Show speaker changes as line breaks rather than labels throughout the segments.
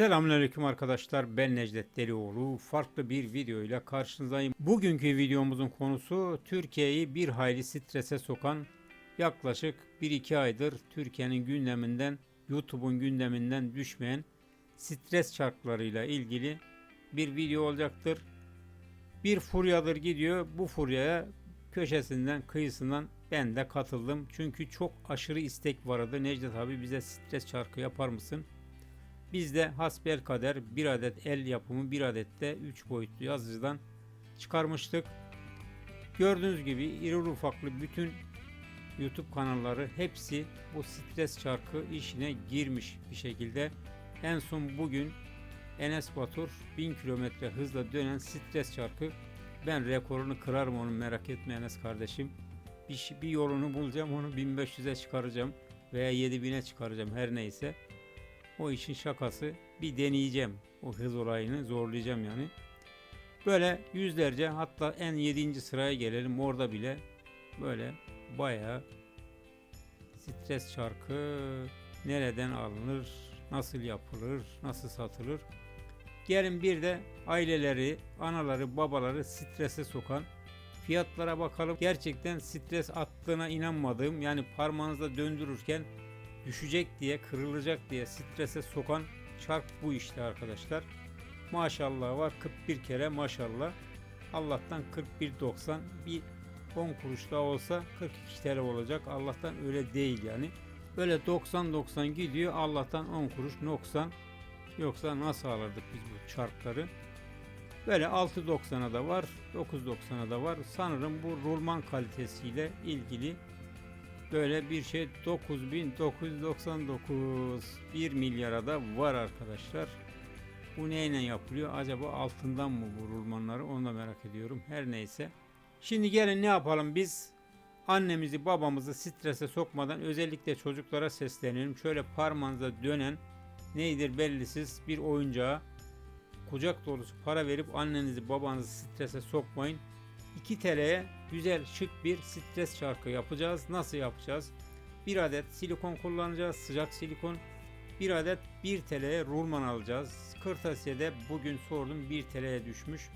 Selamünaleyküm arkadaşlar. Ben Necdet Delioğlu. Farklı bir video ile karşınızdayım. Bugünkü videomuzun konusu Türkiye'yi bir hayli strese sokan yaklaşık 1-2 aydır Türkiye'nin gündeminden, YouTube'un gündeminden düşmeyen stres çarklarıyla ilgili bir video olacaktır. Bir furyadır gidiyor. Bu furyaya köşesinden, kıyısından ben de katıldım. Çünkü çok aşırı istek vardı. Necdet abi bize stres çarkı yapar mısın? Biz de hasbel kader bir adet el yapımı bir adet de 3 boyutlu yazıcıdan çıkarmıştık. Gördüğünüz gibi iri ufaklı bütün YouTube kanalları hepsi bu stres çarkı işine girmiş bir şekilde. En son bugün Enes Batur 1000 kilometre hızla dönen stres çarkı ben rekorunu kırarım onu merak etme Enes kardeşim. Bir, bir yolunu bulacağım onu 1500'e çıkaracağım veya 7000'e çıkaracağım her neyse. O işin şakası bir deneyeceğim. O hız olayını zorlayacağım yani. Böyle yüzlerce hatta en 7. sıraya gelelim orada bile böyle bayağı stres çarkı nereden alınır, nasıl yapılır, nasıl satılır. Gelin bir de aileleri, anaları, babaları strese sokan fiyatlara bakalım. Gerçekten stres attığına inanmadığım yani parmağınızda döndürürken düşecek diye, kırılacak diye strese sokan çark bu işte arkadaşlar. Maşallah var 41 kere maşallah. Allah'tan 41.90 bir 10 kuruş daha olsa 42 TL olacak. Allah'tan öyle değil yani. Böyle 90-90 gidiyor. Allah'tan 10 kuruş noksan. Yoksa nasıl alırdık biz bu çarkları? Böyle 6.90'a da var, 9.90'a da var. Sanırım bu rulman kalitesiyle ilgili böyle bir şey 9999 1 milyara da var arkadaşlar. Bu neyle yapılıyor? Acaba altından mı vurulmanları onu da merak ediyorum. Her neyse. Şimdi gelin ne yapalım biz? Annemizi babamızı strese sokmadan özellikle çocuklara seslenelim. Şöyle parmağınıza dönen neydir bellisiz bir oyuncağa kucak dolusu para verip annenizi babanızı strese sokmayın. 2 TL'ye güzel şık bir stres çarkı yapacağız. Nasıl yapacağız? Bir adet silikon kullanacağız. Sıcak silikon. Bir adet 1 TL'ye rulman alacağız. Kırtasiye'de bugün sordum 1 TL'ye düşmüş.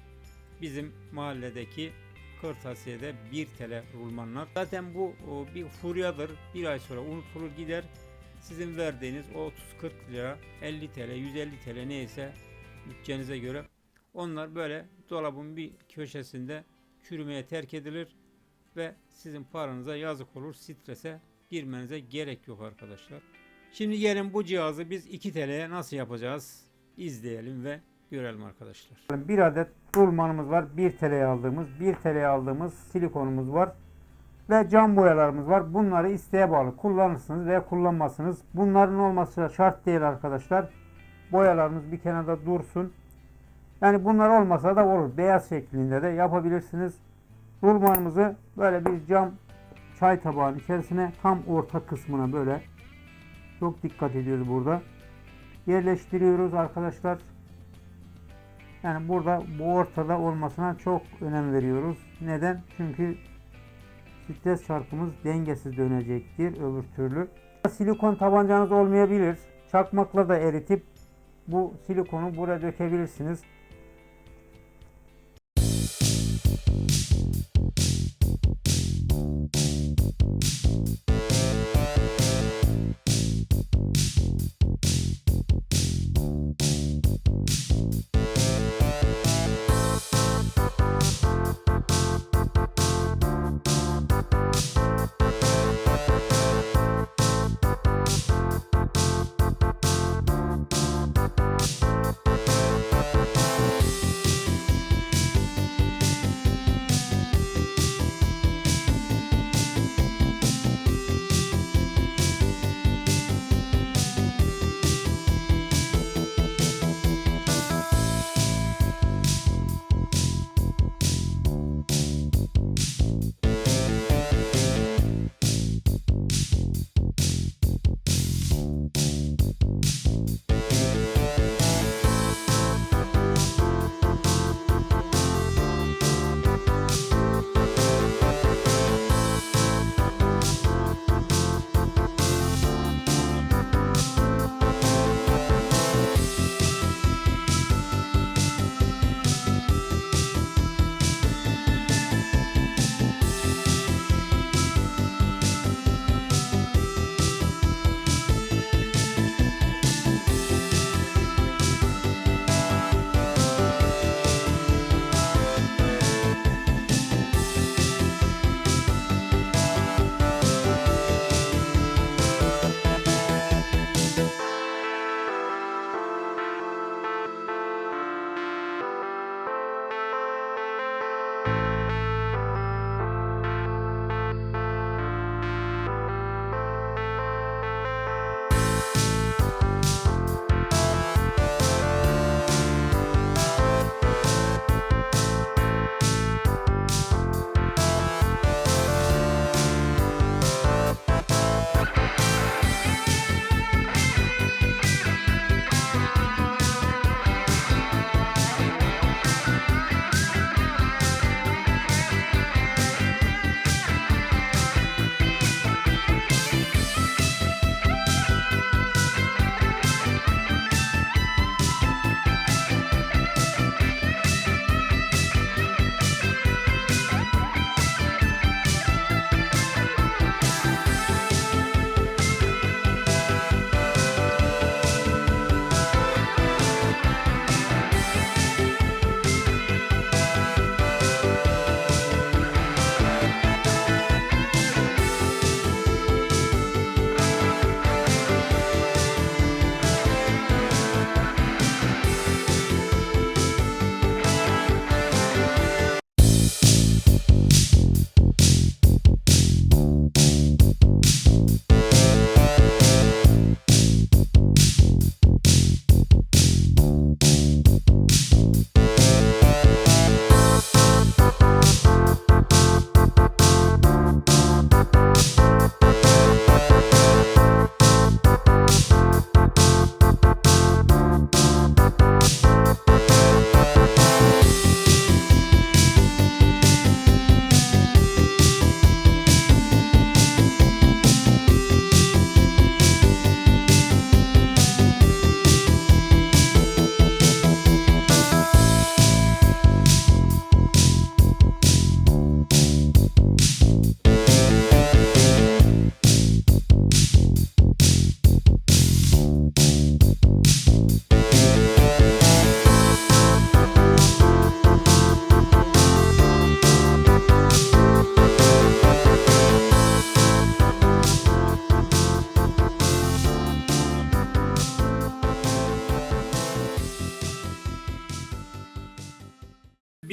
Bizim mahalledeki kırtasiyede 1 TL rulmanlar. Zaten bu bir furyadır. Bir ay sonra unutulur gider. Sizin verdiğiniz o 30-40 lira, 50 TL, 150 TL neyse bütçenize göre onlar böyle dolabın bir köşesinde çürümeye terk edilir ve sizin paranıza yazık olur. Strese girmenize gerek yok arkadaşlar. Şimdi gelin bu cihazı biz 2 TL'ye nasıl yapacağız? İzleyelim ve görelim arkadaşlar.
Bir adet rulmanımız var. 1 TL'ye aldığımız, 1 TL'ye aldığımız silikonumuz var. Ve cam boyalarımız var. Bunları isteğe bağlı kullanırsınız veya kullanmazsınız. Bunların olması şart değil arkadaşlar. Boyalarımız bir kenarda dursun. Yani bunlar olmasa da olur. Beyaz şeklinde de yapabilirsiniz. Rulmanımızı böyle bir cam çay tabağının içerisine tam orta kısmına böyle çok dikkat ediyoruz burada. Yerleştiriyoruz arkadaşlar. Yani burada bu ortada olmasına çok önem veriyoruz. Neden? Çünkü stres çarkımız dengesiz dönecektir öbür türlü. Silikon tabancanız olmayabilir. Çakmakla da eritip bu silikonu buraya dökebilirsiniz.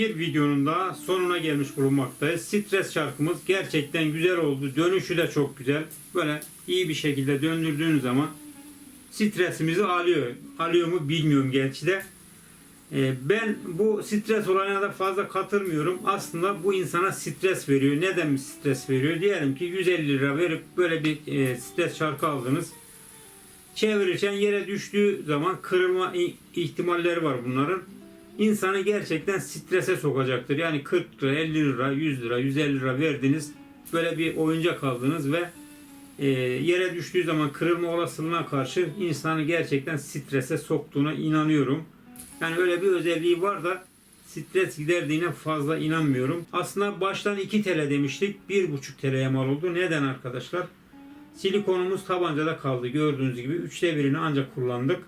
Bir videonun daha sonuna gelmiş bulunmaktayız. Stres şarkımız gerçekten güzel oldu. Dönüşü de çok güzel. Böyle iyi bir şekilde döndürdüğünüz zaman stresimizi alıyor. Alıyor mu bilmiyorum gerçi de. Ee, Ben bu stres olayına da fazla katılmıyorum. Aslında bu insana stres veriyor. Neden bir stres veriyor? Diyelim ki 150 lira verip böyle bir e, stres şarkı aldınız. Çevirirken yere düştüğü zaman kırılma ihtimalleri var bunların. İnsanı gerçekten strese sokacaktır. Yani 40 lira, 50 lira, 100 lira, 150 lira verdiniz. Böyle bir oyuncak aldınız ve e, yere düştüğü zaman kırılma olasılığına karşı insanı gerçekten strese soktuğuna inanıyorum. Yani öyle bir özelliği var da stres giderdiğine fazla inanmıyorum. Aslında baştan 2 TL demiştik. 1,5 TL'ye mal oldu. Neden arkadaşlar? Silikonumuz tabancada kaldı. Gördüğünüz gibi üçte birini ancak kullandık.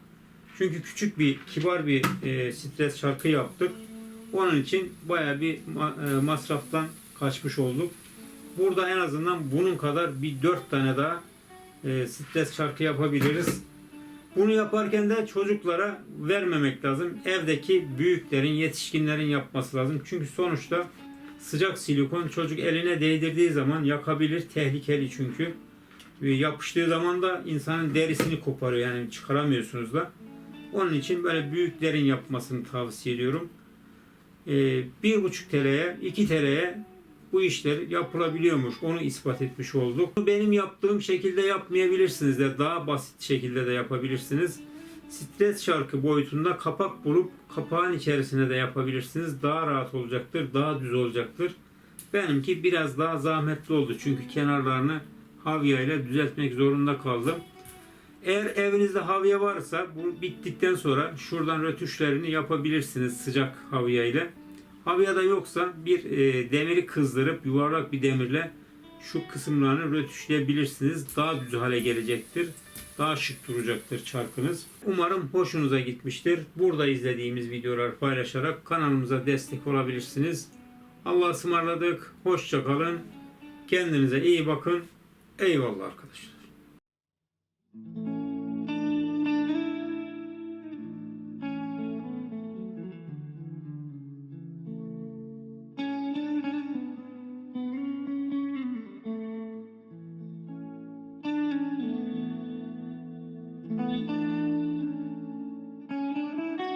Çünkü küçük bir, kibar bir e, stres şarkı yaptık. Onun için baya bir e, masraftan kaçmış olduk. Burada en azından bunun kadar bir dört tane daha e, stres şarkı yapabiliriz. Bunu yaparken de çocuklara vermemek lazım. Evdeki büyüklerin, yetişkinlerin yapması lazım. Çünkü sonuçta sıcak silikon çocuk eline değdirdiği zaman yakabilir. Tehlikeli çünkü. Ve Yapıştığı zaman da insanın derisini koparıyor. Yani çıkaramıyorsunuz da. Onun için böyle büyüklerin yapmasını tavsiye ediyorum. Ee, bir buçuk TL'ye, 2 TL'ye bu işler yapılabiliyormuş. Onu ispat etmiş olduk. Benim yaptığım şekilde yapmayabilirsiniz de daha basit şekilde de yapabilirsiniz. Stres şarkı boyutunda kapak bulup kapağın içerisine de yapabilirsiniz. Daha rahat olacaktır, daha düz olacaktır. Benimki biraz daha zahmetli oldu çünkü kenarlarını havya ile düzeltmek zorunda kaldım. Eğer evinizde havya varsa bu bittikten sonra şuradan rötuşlarını yapabilirsiniz sıcak havya ile. Havya da yoksa bir e, demiri kızdırıp yuvarlak bir demirle şu kısımlarını rötuşlayabilirsiniz. Daha düz hale gelecektir. Daha şık duracaktır çarkınız. Umarım hoşunuza gitmiştir. Burada izlediğimiz videolar paylaşarak kanalımıza destek olabilirsiniz. Allah'a ısmarladık. Hoşça kalın. Kendinize iyi bakın. Eyvallah arkadaşlar.